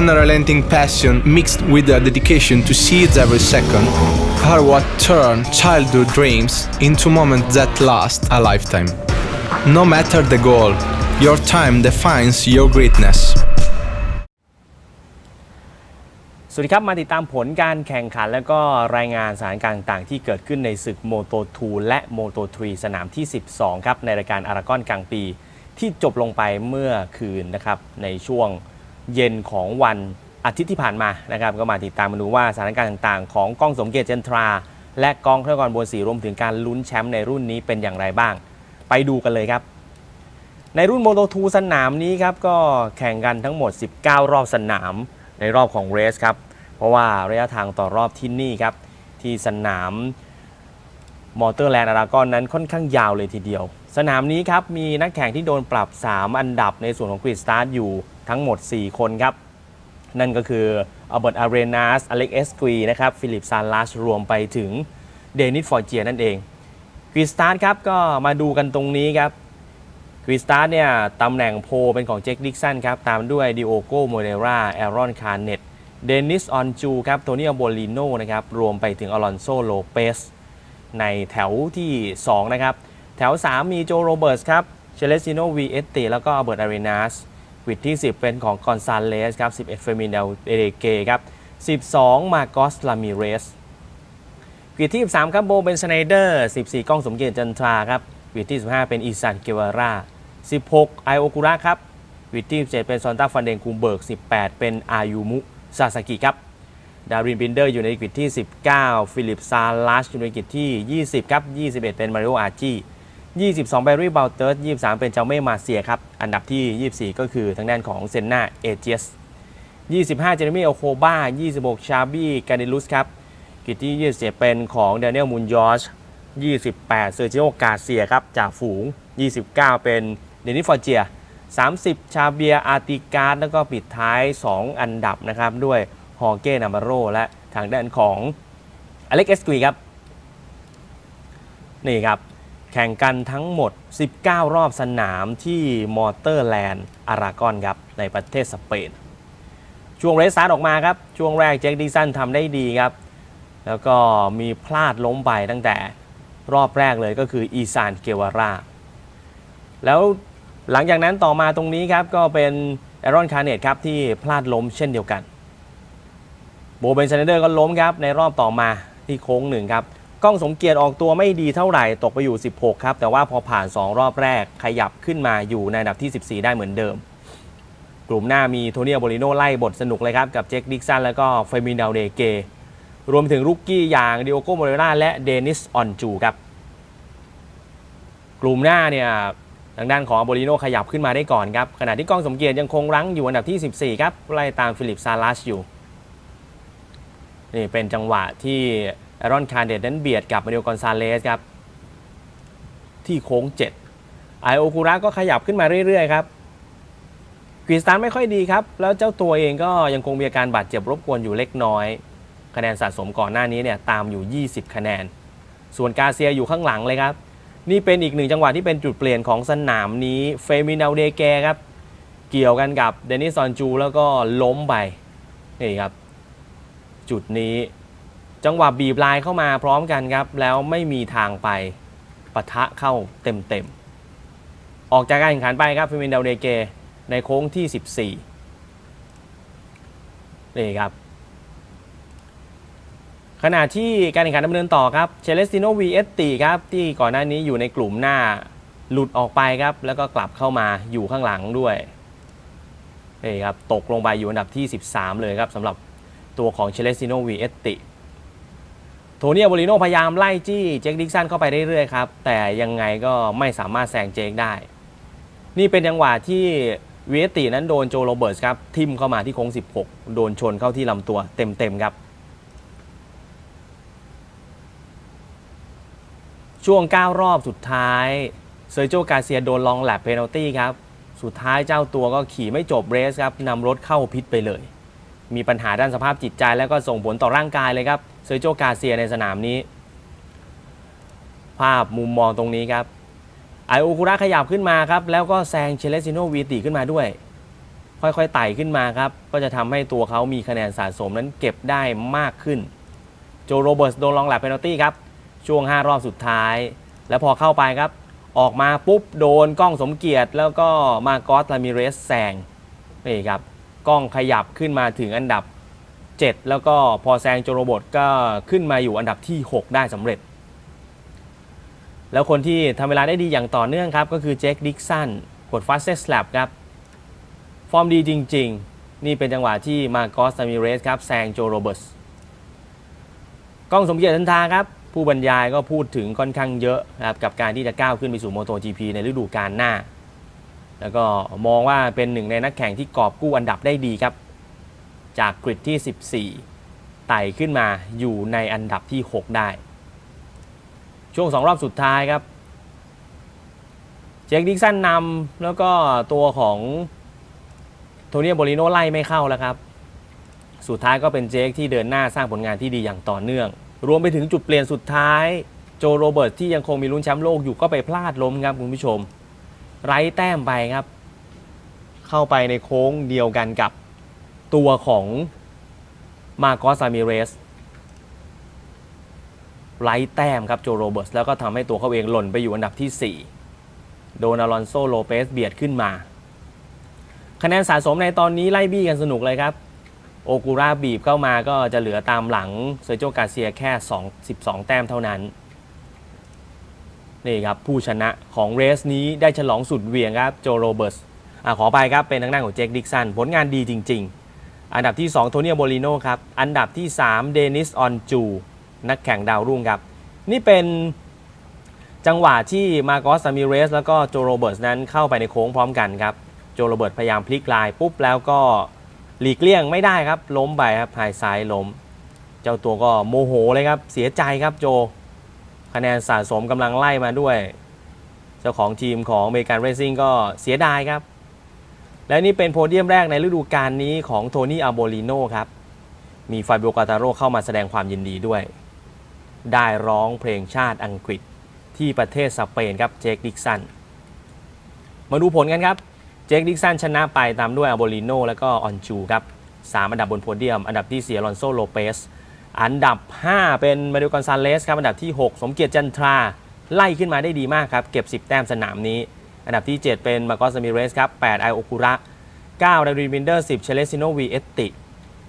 unrelenting passion mixed with a dedication to seize every second are what turn childhood dreams into moments that last a lifetime. No matter the goal, your time defines your greatness. สวัสดีครับ มาติดตามผลการแข่งขัน และก็รายงานสถานการณ์ต่างๆ ที่เกิดขึ้นในศึกโมโต2และโมโต3สนามที่ 12 ครับ ในรายการอารากอนกลางปีที่จบลงไปเมื่อคืนนะครับ ในช่วง เย็นของวันอาทิตย์ที่ผ่านมานะครับก็มาติดตามมาดูว่าสถานการณ์ต่างๆ ของกล้องสมเกียรติเจนทรา และกองเครื่องกรบนสีรวมถึงการลุ้นแชมป์ในรุ่นนี้เป็นอย่างไรบ้าง ไปดูกันเลยครับ ในรุ่นโมโต2สนามนี้ครับก็แข่งกันทั้งหมด 19 รอบสนามในรอบของเรสครับเพราะว่าระยะทางต่อรอบที่นี่ครับที่สนามมอเตอร์แลนด์อารากอนนั้นค่อนข้างยาวเลยทีเดียว สนามนี้ครับมีนักแข่งที่โดนปรับ 3 อันดับในส่วนของกรีดสตาร์ทอยู่ ทั้งหมด 4 คนครับ นั่นก็คืออัลเบิร์ตอารีนาสอเล็กเอสกรีนะครับฟิลิปซานลัสรวมไปถึงเดนิสฟอร์เจียนั่นเองกรีสตาร์ครับก็มาดูกันตรงนี้ครับกรีสตาร์เนี่ยตำแหน่งโพเป็นของเจคดิกสันครับ ตามด้วยดิโอโกโมเดราแอรอนคาร์เนตเดนิสออนจูครับโทนี่อโบลิโนนะครับ รวมไปถึงอลอนโซโลเปสในแถวที่ 2 นะครับ แถว 3 มีโจโรเบิร์ตครับเชเลซิโนวีเอตติแล้วก็อเบิร์ตอารีนาส วิดที่ 10 เป็นของกอนซาเลสครับ11 เฟมินเดลเอเดเกครับ12 มาโกสลามิเรสกรีดที่ 13 ครับโบเป็นสไนเดอร์ 14 ก้องสมเกียรติจันทราครับกรีดที่ 15 เป็นอีซานเกวาร่า16 ไอโอกุระครับกรีดที่ 17 เป็นซอนต้าฟันเดงคูมเบิร์ก 18 เป็นอายุมุซาสกิครับดารินบินเดอร์อยู่ในกรีดที่ 19 ฟิลิปซาลัสอยู่ในกรีดที่ 20 ครับ 21 เป็นมาริโออาร์จี 22แบร์รี่บัลเติร์ส23 เป็นเจ้าเม่มาเซียครับ อันดับที่ 24 ก็คือทางด้านของเซนนาเอเจส25 เจเรมี่โอโคบ้า 26 ชาบี้กาเดลุสครับ กิจที่ 27 เป็นของเดน i เอลมุนยอช28 เซอร์จิโอกาเซียครับ จากฝูง 29 เป็นเดนิฟอร์เจีย 30 ชาเบียอาร์ติการ์ดแล้วก็ปิดท้าย 2 อันดับนะครับ ด้วยฮอร์เก้นามาโรและทางด้านของอเล็กเอสกุยครับ นี่ครับ แข่งกันทั้งหมด 19 รอบสนามที่มอเตอร์แลนด์อารากอนครับ ในประเทศสเปน ช่วงเรสซาร์ออกมาครับ ช่วงแรกเจคดิสันทำได้ดีครับ แล้วก็มีพลาดล้มไปตั้งแต่รอบแรกเลยก็คืออีซานเกวารา แล้วหลังจากนั้นต่อมาตรงนี้ครับ ก็เป็นแอรอนคาร์เนตครับ ที่พลาดล้มเช่นเดียวกัน โบเบนชนเดอร์ก็ล้มครับ ในรอบต่อมาที่โค้งหนึ่งครับ กล้องสมเกียรติออกตัวไม่ดีเท่าไหร่ตกไปอยู่ 16 ครับ แต่ว่าพอผ่าน 2 รอบแรกขยับขึ้นมาอยู่ในอันดับที่ 14 ได้เหมือนเดิม กลุ่มหน้ามีโทเนี่โบลิโนไล่บทสนุกเลยครับ กับเจคดิกสันแล้วก็เฟมินาลเดเกรวมถึงรุกกี้อย่างดิโอโกโมเรราและเดนิสออนจูครับ กลุ่มหน้าเนี่ยทางด้านของอโบลิโนขยับขึ้นมาได้ก่อนครับขณะที่กล้องสมเกียรติยังคงรั้งอยู่อันดับที่ 14 ครับไล่ตามฟิลิปซาลัสอยู่นี่เป็นจังหวะที่ แอรอนคาร์เดตนั้นเบียดกับมาริโอกอนซาเลสครับ ที่โค้ง 7 ไอโอคุระก็ขยับขึ้นมาเรื่อยๆครับกรีสตันไม่ค่อยดีครับ แล้วเจ้าตัวเองก็ยังคงมีอาการบาดเจ็บรบกวนอยู่เล็กน้อย คะแนนสะสมก่อนหน้านี้เนี่ยตามอยู่ 20 คะแนน ส่วนกาเซียอยู่ข้างหลังเลยครับ นี่เป็นอีกหนึ่งจังหวะที่เป็นจุดเปลี่ยนของสนามนี้เฟมินาเดแกครับ เกี่ยวกันกับเดนิสซอนจูแล้วก็ล้มไปนี่ครับ จุดนี้ จังหวะบีบลายเข้ามาพร้อมกันครับ แล้วไม่มีทางไปปะทะเข้าเต็มๆ ออกจากการแข่งขันไปครับเฟมินาลเดเก ในโค้งที่ 14นี่ครับ ขณะที่การแข่งขันดำเนินต่อครับเชเลสติโนวีเอสตีครับ ที่ก่อนหน้านี้อยู่ในกลุ่มหน้าหลุดออกไปครับ แล้วก็กลับเข้ามาอยู่ข้างหลังด้วยนี่ครับตกลงไปอยู่อันดับที่ 13 เลยครับสำหรับตัวของเชเลสติโนวีเอสติ โทนี่โบลิโนพยายามไล่จี้เจคดิกสันเข้าไปเรื่อยๆครับ แต่ยังไงก็ไม่สามารถแซงเจคได้ นี่เป็นจังหวะที่วีเอสตินั้นโดนโจโรเบิร์ตครับ ทิมเข้ามาที่โค้ง 16 โดนชนเข้าที่ลำตัวเต็มๆครับ ช่วง 9 รอบสุดท้าย เซอร์โจกาเซียโดนลองแลบเพนัลตี้ครับ สุดท้ายเจ้าตัวก็ขี่ไม่จบเรสครับนำรถเข้าพิษไปเลย มีปัญหาด้านสภาพจิตใจแล้วก็ส่งผลต่อร่างกายเลยครับ เซอร์โจกาเซียในสนามนี้ ภาพมุมมองตรงนี้ครับไอโอคุระขยับขึ้นมาครับ แล้วก็แซงเชเลซิโนวีติขึ้นมาด้วย ค่อยๆไต่ขึ้นมาครับ ก็จะทำให้ตัวเขามีคะแนนสะสมนั้นเก็บได้มากขึ้น โจโรเบิร์ตโดนลองแลบเพนัลตี้ครับ ช่วง 5 รอบสุดท้าย แล้วพอเข้าไปครับ ออกมาปุ๊บโดนกล้องสมเกียรติแล้วก็มากอสลามิเรสแซงนี่ครับกล้องขยับขึ้นมาถึงอันดับ 7 แล้วก็พอแซงโจโรบอร์ตก็ขึ้นมาอยู่อันดับที่ 6 ได้สำเร็จ แล้วคนที่ทำเวลาได้ดีอย่างต่อเนื่องครับ ก็คือเจคดิกสันกดฟาสเซสแลบครับ ฟอร์มดีจริง ๆ นี่เป็นจังหวะที่มาโกสลามิเรสครับแซงโจโรเบิร์ตกล้องสมเกียรติทันทาครับ ผู้บรรยายก็พูดถึงค่อนข้างเยอะนะครับกับการที่จะก้าวขึ้นไปสู่ MotoGP ในฤดูกาลหน้า แล้วก็มองว่าเป็นหนึ่งในนักแข่งที่กอบกู้อันดับได้ดีครับ จากกริดที่ 14 ไต่ขึ้นมาอยู่ในอันดับที่ 6 ได้ ช่วง 2 รอบสุดท้ายครับ เจคดิกสันนำแล้วก็ตัวของโทเนียโบลิโนไล่ไม่เข้าแล้วครับ สุดท้ายก็เป็นเจคที่เดินหน้าสร้างผลงานที่ดีอย่างต่อเนื่อง รวมไปถึงจุดเปลี่ยนสุดท้ายโจโรเบิร์ตที่ยังคงมีลุ้นแชมป์โลกอยู่ก็ไปพลาดล้มครับคุณผู้ชม ไร้แต้มไปครับ เข้าไปในโค้งเดียวกันกับ ตัวของมาโกสซามิเรสไร้แต้มครับโจโรเบิร์ตแล้วก็ทำให้ตัวเขาเองหล่นไปอยู่อันดับที่ 4 โดนอลอนโซโลเปสเบียดขึ้นมา คะแนนสะสมในตอนนี้ไล่บี้กันสนุกเลยครับ โอกูราบีบเข้ามาก็จะเหลือตามหลังเซอร์โจกาเซียแค่ 2 12 แต้มเท่านั้น นี่ครับ ผู้ชนะของเรสนี้ได้ฉลองสุดเวียงครับโจโรเบิร์ตขอไปครับเป็นทางด้านของเจคดิกสันผลงานดีจริง ๆ อันดับที่ 2 โทเนียโบลิโนครับ อันดับที่ 3 เดนิส ออนจู นักแข่งดาวรุ่งครับ นี่เป็นจังหวะที่มาโกสซามิเรส แล้วก็โจโรเบิร์ตนั้นเข้าไปในโค้งพร้อมกันครับ โจโรเบิร์ตพยายามพลิกลายปุ๊บแล้วก็หลีกเลี่ยงไม่ได้ครับ ล้มไปครับหายซ้ายล้ม เจ้าตัวก็โมโหเลยครับ เสียใจครับโจ คะแนนสะสมกำลังไล่มาด้วย เจ้าของทีมของอเมริกันเรซิ่งก็เสียดายครับ และนี่เป็นโพเดียมแรกในฤดูกาลนี้ของโทนี่อาโบลิโนครับ มีฟาบิโอกาตาโรเข้ามาแสดงความยินดีด้วย ได้ร้องเพลงชาติอังกฤษที่ประเทศสเปนครับเจคดิกสัน มาดูผลกันครับ เจคดิกสันชนะไปตามด้วยอาโบลิโนและก็ออนจูครับสามอันดับบนโพเดียม อันดับที่4อลอนโซโลเปสอันดับ 5 เป็นมาริโอกอนซาเลสครับ อันดับที่ 6 สมเกียรติจันทรา ไล่ขึ้นมาได้ดีมากครับ เก็บ 10 แต้มสนามนี้ อันดับที่ 7 เป็นมาโกสมิเรสครับ8ไอโอคุระ9ดาริวินเดอร์ 10 เชเลซิโนวีเอตติ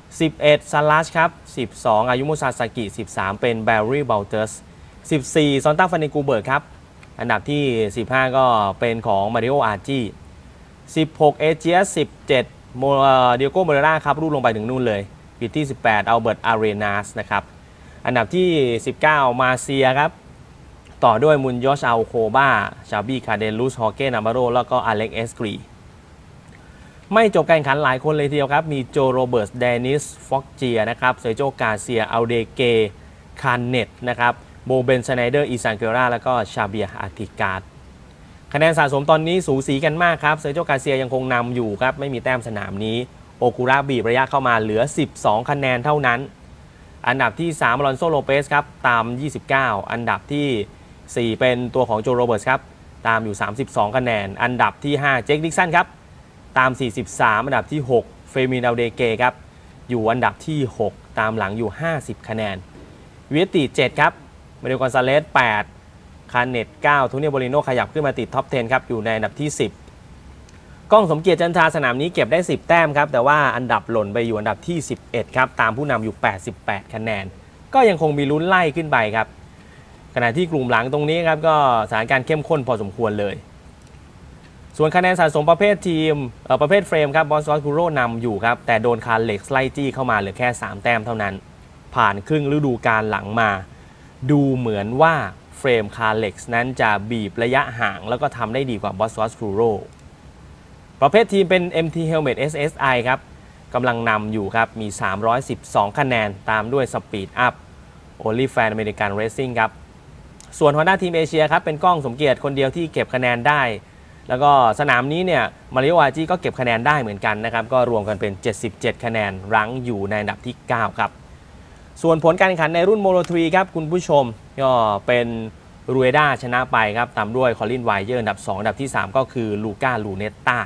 11ซาลัสครับ 12 อายุมุซาสากิ 13 เป็นแบร์รี่เบลเตอร์ส14 ซอนต้าฟานิกูเบิร์กครับ อันดับที่ 15 ก็เป็นของมาริโออาร์จี16 เอเจีย17โมเดียโกโมเรราครับรูดลงไปถึงนู่นเลยปิดที่ 18 อัลเบิร์ตอารีนาสนะครับ อันดับที่ 19 มาเซียครับ ต่อด้วยมุนยอชอาโคบาชาบี้คาเดนลุสฮอเก้นามาโรแล้วก็อเล็กเอสกรีไม่จบการแข่งขันหลายคนเลยทีเดียวครับ มีโจโรเบิร์ตเดนิสฟ็อกเจียนะครับเซโจกาเซียอัลเดเก คานเนตนะครับโบเบนสไนเดอร์ อีซานเกราแล้วก็ชาเบียอาติกาดคะแนนสะสมตอนนี้สูสีกันมากครับเซโจกาเซียยังคงนำอยู่ครับ ไม่มีแต้มสนามนี้ โอคุระบีบระยะเข้ามาเหลือ 12 คะแนนเท่านั้น อันดับที่3อลอนโซโลเปสครับตาม 29 อันดับที่ 4 เป็นตัวของโจโรเบิร์ตครับ ตามอยู่ 32 คะแนน อันดับที่ 5 เจคดิกสันครับ ตาม 43 อันดับที่ 6 เฟมินอัลเดเกครับ อยู่อันดับที่ 6 ตามหลังอยู่ 50 คะแนนเวียติ7ครับมาริโอกอนซาเลส8คาเนต9ทูเนียโบลิโนขยับขึ้นมาติดท็อป 10 ครับ อยู่ในอันดับที่ 10 ก้องสมเกียรติจันทราสนามนี้เก็บได้ 10 แต้มครับ แต่ว่าอันดับหล่นไปอยู่อันดับที่ 11 ครับ ตามผู้นำอยู่ 88 คะแนน ก็ยังคงมีลุ้นไล่ขึ้นไปครับ ขณะที่กลุ่มหลังตรงนี้ครับก็สถานการณ์เข้มข้นพอสมควรเลย ส่วนคะแนนสะสมประเภททีมประเภทเฟรมครับบอสวอสกูโรนำอยู่ครับ แต่โดนคาร์เล็กไล่จี้เข้ามาเหลือแค่ 3 แต้มเท่านั้น ผ่านครึ่งฤดูกาลหลังมา ดูเหมือนว่าเฟรมคาร์เล็กนั้นจะบีบระยะห่าง แล้วก็ทำได้ดีกว่าบอสวอสกูโรประเภททีมเป็น MT Helmet SSI ครับกำลังนำอยู่ครับ มี 312 คะแนน ตามด้วย Speed Up Only Fan American Racing ครับ ส่วน Honda ทีมเอเชียครับเป็นกล้องสมเกียรติคนเดียวที่เก็บคะแนนได้ แล้วก็สนามนี้เนี่ยมาริโออาจีก็เก็บคะแนนได้เหมือนกันนะครับก็รวมกันเป็น 77 คะแนนรั้งอยู่ในอันดับที่ 9 ครับ ส่วนผลการแข่งขันในรุ่นโมโ t 3ครับคุณผู้ชมก็เป็นรูเอด้าชนะไปครับตามด้วยคอลินไวเยอร์อันดับ 2 อันดับที่ 3 ก็คือลูก้าลูเนตตา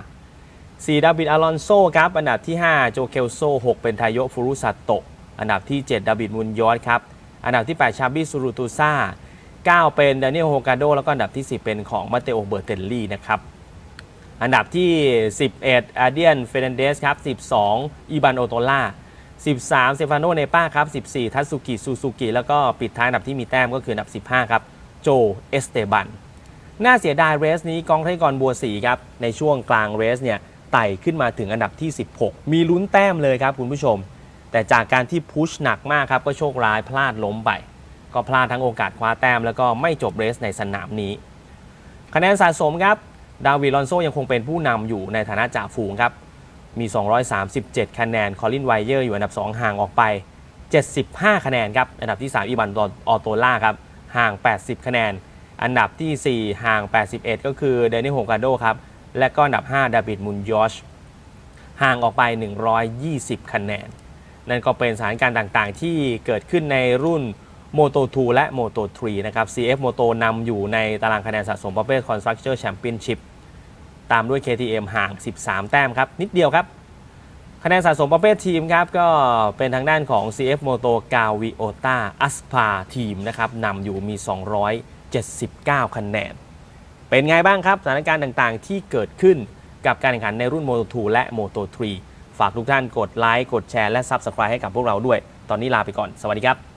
4ดาวิดอลอนโซครับอันดับที่ 5 โจเคลโซ 6 เป็นทายโยฟุรุสัตโตอันดับที่ 7 ดาวิดมุนยอสครับอันดับที่ 8 ชาบิสุรุตูซ่า 9 เป็นดานิเอลโฮกาโดแล้วก็อันดับที่ 10 เป็นของมาเตโอเบอร์เตลลี่นะครับอันดับที่ 11 อาเดียนเฟรนเดสครับ 12 อีบานโอโตล่า 13 เซฟานโนเนป้าครับ 14 ทัตสุกิซูซูกิ แล้วก็ปิดท้ายอันดับที่มีแต้มก็คืออันดับ 15 ครับ โจ เอสเตบัน น่าเสียดายเรสนี้กองไทยกรบัวสีครับ ในช่วงกลางเรสเนี่ย ไต่ขึ้นมาถึงอันดับที่ 16 มีลุ้นแต้มเลยครับคุณผู้ชม แต่จากการที่พุชหนักมากครับก็โชคร้ายพลาดล้มไป ก็พลาดทั้งโอกาสคว้าแต้มแล้วก็ไม่จบเรสในสนามนี้ คะแนนสะสมครับ ดาวิดลอนโซยังคงเป็นผู้นำอยู่ในฐานะจ่าฝูงครับ มี 237 คะแนน คอลินไวเยอร์อยู่อันดับ 2 ห่างออกไป 75 คะแนนครับ อันดับที่ 3 อีบันออโตล่าครับ ห่าง 80 คะแนน อันดับที่ 4 ห่าง 81 ก็คือเดนิโฮกาโดครับ และก็อันดับ 5 ดาวิดมุนยอช ห่างออกไป 120 คะแนน นั่นก็เป็นสถานการณ์ต่างๆ ที่เกิดขึ้นในรุ่น Moto 2 และ Moto 3 นะครับ CF Moto นำอยู่ในตารางคะแนนสะสมประเภท Constructor Championship ตามด้วย KTM ห่าง 13 แต้มครับ นิดเดียวครับ คะแนนสะสมประเภททีมครับ ก็เป็นทางด้านของ CF Moto g a v i o t a Aspa ทีมนะครับนำอยู่มี 279 คะแนน เป็นไงบ้างครับ สถานการณ์ต่างๆ ที่เกิดขึ้นกับการแข่งขันในรุ่น Moto 2 และ Moto 3 ฝากทุกท่านกดไลค์ กดแชร์ และ Subscribe ให้กับพวกเราด้วย ตอนนี้ลาไปก่อน สวัสดีครับ